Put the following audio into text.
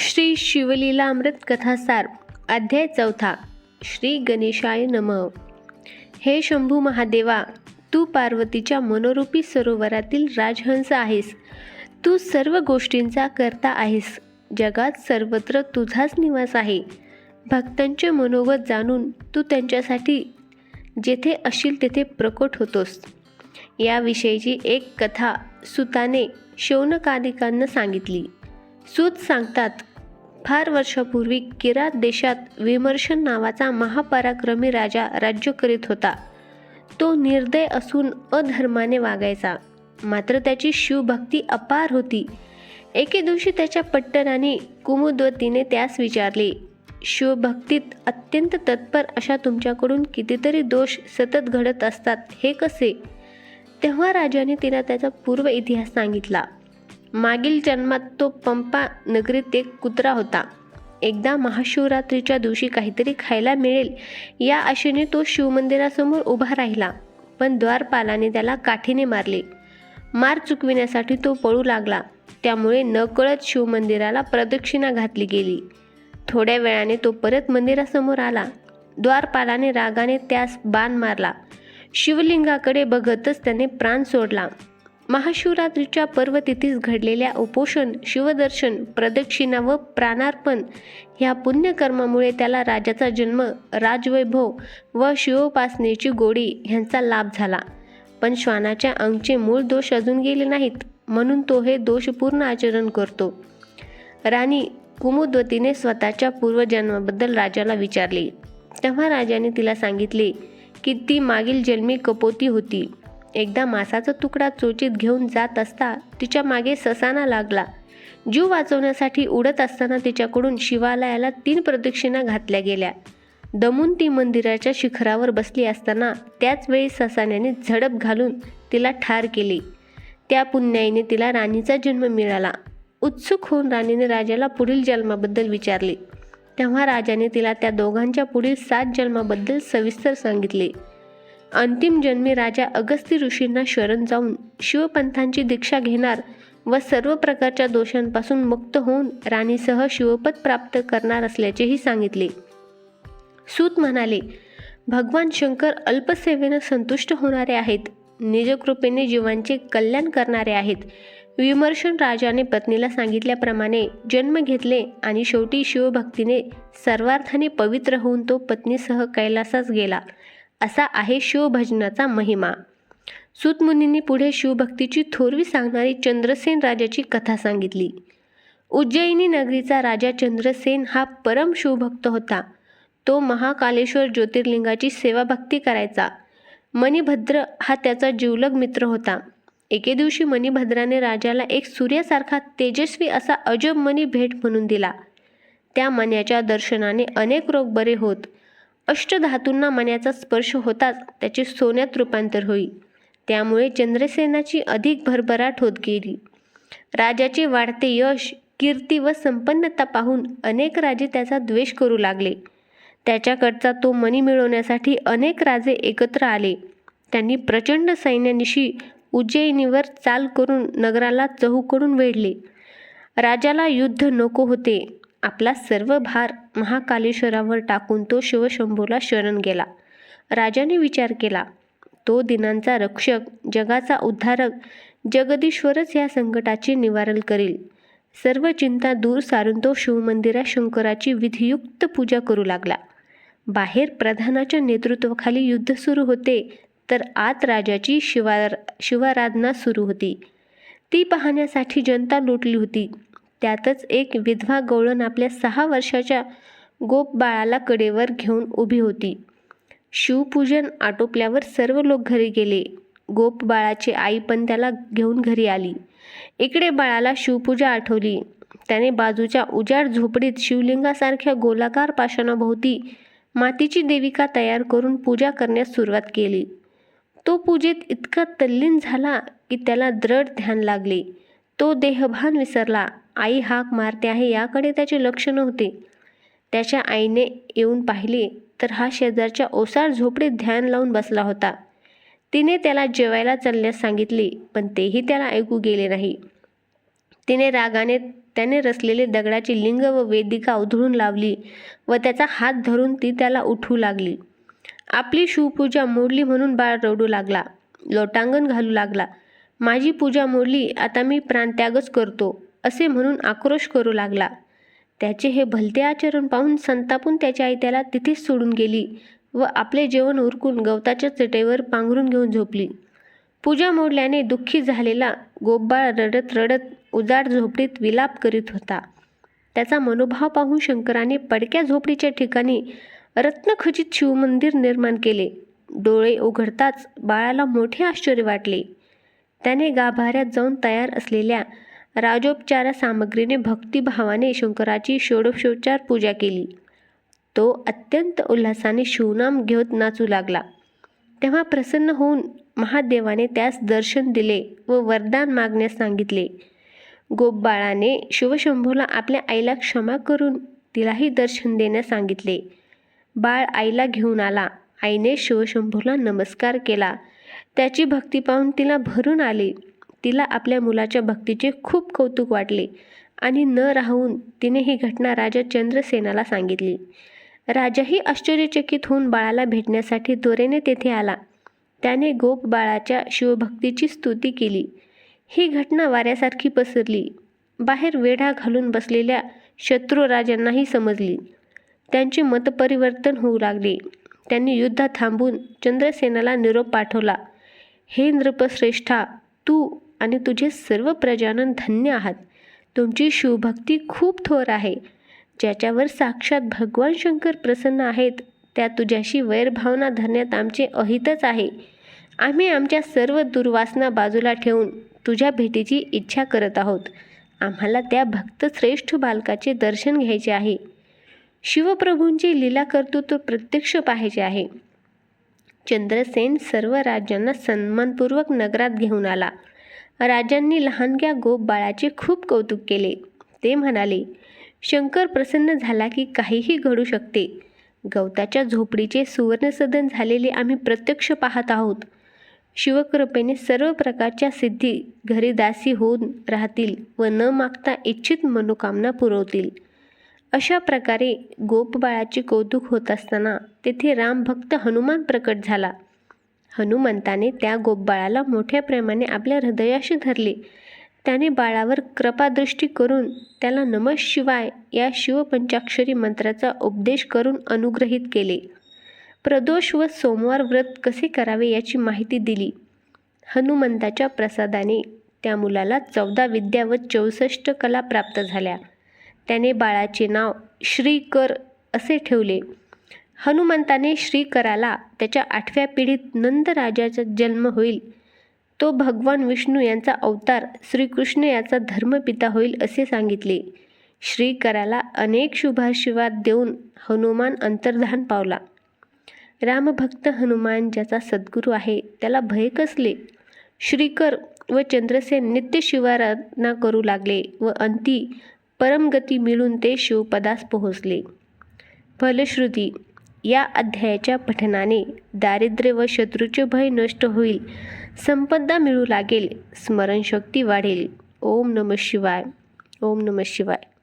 श्री शिवलीला अमृत कथासार अध्याय चौथा श्री गणेशाय नम. हे शंभू महादेवा तू पार्वतीच्या मनोरूपी सरोवरातील राजहंस आहेस. तू सर्व गोष्टींचा करता आहेस. जगात सर्वत्र तुझाच निवास आहे. भक्तांचे मनोगत जाणून तू त्यांच्यासाठी जेथे अशील तेथे प्रकट होतोस. याविषयीची एक कथा सुताने शौनकादिकांना सांगितली. सूत सांगतात फार वर्षापूर्वी किरात देशात विमर्शन नावाचा महापराक्रमी राजा राज्य करीत होता. तो निर्दय असून अधर्माने वागायचा. मात्र त्याची शिवभक्ती अपार होती. एके दिवशी त्याच्या पट्टराने कुमुद्वतीने त्यास विचारले शिवभक्तीत अत्यंत तत्पर अशा तुमच्याकडून कितीतरी दोष सतत घडत असतात हे कसे? तेव्हा राजाने तिला त्याचा पूर्व इतिहास सांगितला. मागील जन्मात तो पंपा नगरीत एक कुत्रा होता. एकदा महाशिवरात्रीच्या दिवशी काहीतरी खायला मिळेल. या आशेने तो शिवमंदिरासमोर उभा राहिला पण द्वारपालाने त्याला काठीने मारले. मार चुकविण्यासाठी तो पळू लागला. त्यामुळे नकळत शिवमंदिराला प्रदक्षिणा घातली गेली. थोड्या वेळाने तो परत मंदिरासमोर आला. द्वारपालाने रागाने त्यास बाण मारला. शिवलिंगाकडे बघतच त्याने प्राण सोडला. महाशिवरात्रीच्या पर्वतिथीस घडलेल्या उपोषण शिवदर्शन प्रदक्षिणा व प्राणार्पण ह्या पुण्यकर्मामुळे त्याला राजाचा जन्म राजवैभव व शिवोपासनेची गोडी ह्यांचा लाभ झाला. पण श्वानाच्या अंगचे मूळ दोष अजून गेले नाहीत म्हणून तो हे दोषपूर्ण आचरण करतो. राणी कुमुद्वतीने स्वतःच्या पूर्वजन्माबद्दल राजाला विचारले. तेव्हा राजाने तिला सांगितले की ती मागील जन्मी कपोती होती. एकदा मासाचा तुकडा चोचीत घेऊन जात असता तिच्यामागे ससाना लागला. जीव वाचवण्यासाठी उडत असताना तिच्याकडून शिवालयाला तीन प्रदक्षिणा घातल्या गेल्या. दमून ती मंदिराच्या शिखरावर बसली असताना त्याच वेळी ससाण्याने झडप घालून तिला ठार केले. त्या पुण्याईने तिला राणीचा जन्म मिळाला. उत्सुक होऊन राणीने राजाला पुढील जन्माबद्दल विचारले. तेव्हा राजाने तिला त्या दोघांच्या पुढील सात जन्माबद्दल सविस्तर सांगितले. अंतिम जन्मी राजा अगस्ती ऋषींना शरण जाऊन शिवपंथांची दीक्षा घेणार व सर्व प्रकारच्या दोषांपासून मुक्त होऊन राणीसह शिवपद प्राप्त करणार असल्याचेही सांगितले. सूत म्हणाले भगवान शंकर अल्पसेवेनं संतुष्ट होणारे आहेत निजकृपेने जीवांचे कल्याण करणारे आहेत. विमर्शन राजाने पत्नीला सांगितल्याप्रमाणे जन्म घेतले आणि शेवटी शिवभक्तीने सर्वार्थाने पवित्र होऊन तो पत्नीसह कैलासास गेला. असा आहे शिवभजनाचा महिमा. सुतमुनींनी पुढे शिवभक्तीची थोरवी सांगणारी चंद्रसेन राजाची कथा सांगितली. उज्जैनी नगरीचा राजा चंद्रसेन हा परम शिवभक्त होता. तो महाकालेश्वर ज्योतिर्लिंगाची सेवाभक्ती करायचा. मणिभद्र हा त्याचा जीवलग मित्र होता. एके दिवशी मणिभद्राने राजाला एक सूर्यासारखा तेजस्वी असा अजब मणी भेट म्हणून दिला. त्या मण्याच्या दर्शनाने अनेक रोग बरे होत. अष्टधातूंना मण्याचा स्पर्श होताच त्याचे सोन्यात रूपांतर होई. त्यामुळे चंद्रसेनाची अधिक भरभराट होत गेली. राजाचे वाढते यश कीर्ती व संपन्नता पाहून अनेक राजे त्याचा द्वेष करू लागले. त्याच्याकडचा तो मणी मिळवण्यासाठी अनेक राजे एकत्र आले. त्यांनी प्रचंड सैन्यानिशी उज्जैनीवर चाल करून नगराला चहूकडून वेढले. राजाला युद्ध नको होते. आपला सर्व भार महाकालेश्वरावर टाकून तो शिवशंभूला शरण गेला. राजाने विचार केला तो दिनांचा रक्षक जगाचा उद्धारक जगदीश्वरच या संकटाचे निवारण करील. सर्व चिंता दूर सारून तो शिवमंदिरात शंकराची विधियुक्त पूजा करू लागला. बाहेर प्रधानाच्या नेतृत्वाखाली युद्ध सुरू होते तर आत राजाची शिवार शिवाराधना सुरू होती. ती पाहण्यासाठी जनता लुटली होती. त्यातच एक विधवा गवळण आपल्या सहा वर्षाच्या गोप बाळाला कडेवर घेऊन उभी होती. शिवपूजन आटोपल्यावर सर्व लोक घरी गेले. गोप बाळाची आई पण त्याला घेऊन घरी आली. इकडे बाळाला शिवपूजा आठवली. त्याने बाजूच्या उजाड झोपडीत शिवलिंगासारख्या गोलाकार पाषाणाभोवती मातीची देविका तयार करून पूजा करण्यास सुरुवात केली. तो पूजेत इतका तल्लीन झाला की त्याला दृढ ध्यान लागले. तो देहभान विसरला. आई हाक मारते आहे याकडे त्याचे लक्ष नव्हते. त्याच्या आईने येऊन पाहिले तर हा शेजारच्या ओसार झोपडीत ध्यान लावून बसला होता. तिने त्याला जेवायला चालण्यास सांगितले पण तेही त्याला ऐकू गेले नाही. तिने रागाने त्याने रचलेले दगडाची लिंग व वेदिका उधळून लावली व त्याचा हात धरून ती त्याला उठू लागली. आपली शिवपूजा मोडली म्हणून बाळ रडू लागला. लोटांगण घालू लागला. माझी पूजा मोडली आता मी प्राणत्यागच करतो असे म्हणून आक्रोश करू लागला. त्याचे हे भलते आचरण पाहून संतापून त्याची आई त्याला तिथेच सोडून गेली व आपले जेवण उरकून गवताच्या चटईवर पांघरून घेऊन झोपली. पूजा मोडल्याने दुःखी झालेला गोबाळ रडत रडत उजाड झोपडीत विलाप करीत होता. त्याचा मनोभाव पाहून शंकराने पडक्या झोपडीच्या ठिकाणी रत्नखचित शिवमंदिर निर्माण केले. डोळे उघडताच बाळाला मोठे आश्चर्य वाटले. त्याने गाभाऱ्यात जाऊन तयार असलेल्या राजोपचार सामग्रीने भक्तिभावाने शंकराची षोडोपशोपचार पूजा केली. तो अत्यंत उल्हासाने शिवनाम घेत नाचू लागला. तेव्हा प्रसन्न होऊन महादेवाने त्यास दर्शन दिले व वरदान मागण्यास सांगितले. गोपबाळाने शिवशंभूला आपल्या आईला क्षमा करून तिलाही दर्शन देण्यास सांगितले. बाळ आईला घेऊन आला. आईने शिवशंभूला नमस्कार केला. त्याची भक्ती पाहून तिला भरून आले. तिला आपल्या मुलाच्या भक्तीचे खूप कौतुक वाटले आणि न राहून तिने ही घटना राजा चंद्रसेनाला सांगितली. राजाही आश्चर्यचकित होऊन बाळाला भेटण्यासाठी दोरेने तेथे आला. त्याने गोप बाळाच्या शिवभक्तीची स्तुती केली. ही घटना वाऱ्यासारखी पसरली. बाहेर वेढा घालून बसलेल्या शत्रुराजांनाही समजली. त्यांचे मतपरिवर्तन होऊ लागले. त्यांनी युद्ध थांबून चंद्रसेनाला निरोप पाठवला. हे नृपश्रेष्ठा तू आणि तुझे सर्व प्रजानन धन्य आहात. तुमची शिवभक्ती खूप थोर आहे. ज्याच्यावर साक्षात भगवान शंकर प्रसन्न आहेत त्या तुझ्याशी वैरभावना धरण्यात आमचे अहितच आहे. आम्ही आमच्या सर्व दुर्वासना बाजूला ठेवून तुझ्या भेटीची इच्छा करत आहोत. आम्हाला त्या भक्त श्रेष्ठ बालकाचे दर्शन घ्यायचे आहे. शिवप्रभूंची लीला कर्तृत्व प्रत्यक्ष पाहायचे आहे. चंद्रसेन सर्व राज्यांना सन्मानपूर्वक नगरात घेऊन आला. राजांनी लहानग्या गोप बाळाचे खूप कौतुक केले. ते म्हणाले शंकर प्रसन्न झाला की काहीही घडू शकते. गवताच्या झोपडीचे सुवर्णसदन झालेले आम्ही प्रत्यक्ष पाहत आहोत. शिवकृपेने सर्व प्रकारच्या सिद्धी घरी दासी होऊन राहतील व न मागता इच्छित मनोकामना पुरवतील. अशा प्रकारे गोपबाळाचे कौतुक होत असताना तेथे रामभक्त हनुमान प्रकट झाला. हनुमंताने त्या गोपबाळाला मोठ्या प्रेमाने आपल्या हृदयाशी धरले. त्याने बाळावर कृपादृष्टी करून त्याला नमः शिवाय या शिवपंचाक्षरी मंत्राचा उपदेश करून अनुग्रहित केले. प्रदोष व सोमवार व्रत कसे करावे याची माहिती दिली. हनुमंताच्या प्रसादाने त्या मुलाला चौदा विद्या व चौसष्ट कला प्राप्त झाल्या. त्याने बाळाचे नाव श्रीकर असे ठेवले. हनुमंताने श्रीकराला त्याच्या आठव्या पिढीत नंदराजाचा जन्म होईल. तो भगवान विष्णू यांचा अवतार श्रीकृष्ण याचा धर्मपिता होईल असे सांगितले. श्रीकराला अनेक शुभाशिवाद देऊन हनुमान अंतर्धान पावला. रामभक्त हनुमान ज्याचा सद्गुरू आहे त्याला भय कसले? श्रीकर व चंद्रसेन नित्य शिवाराधना करू लागले व अंती परमगती मिळून ते शिवपदास पोहोचले. फलश्रुती या अध्यायाच्या पठनाने दारिद्र्य व शत्रूचे भय नष्ट होईल संपदा मिळू लागेल स्मरणशक्ती वाढेल. ओम नम शिवाय. ओम नम शिवाय.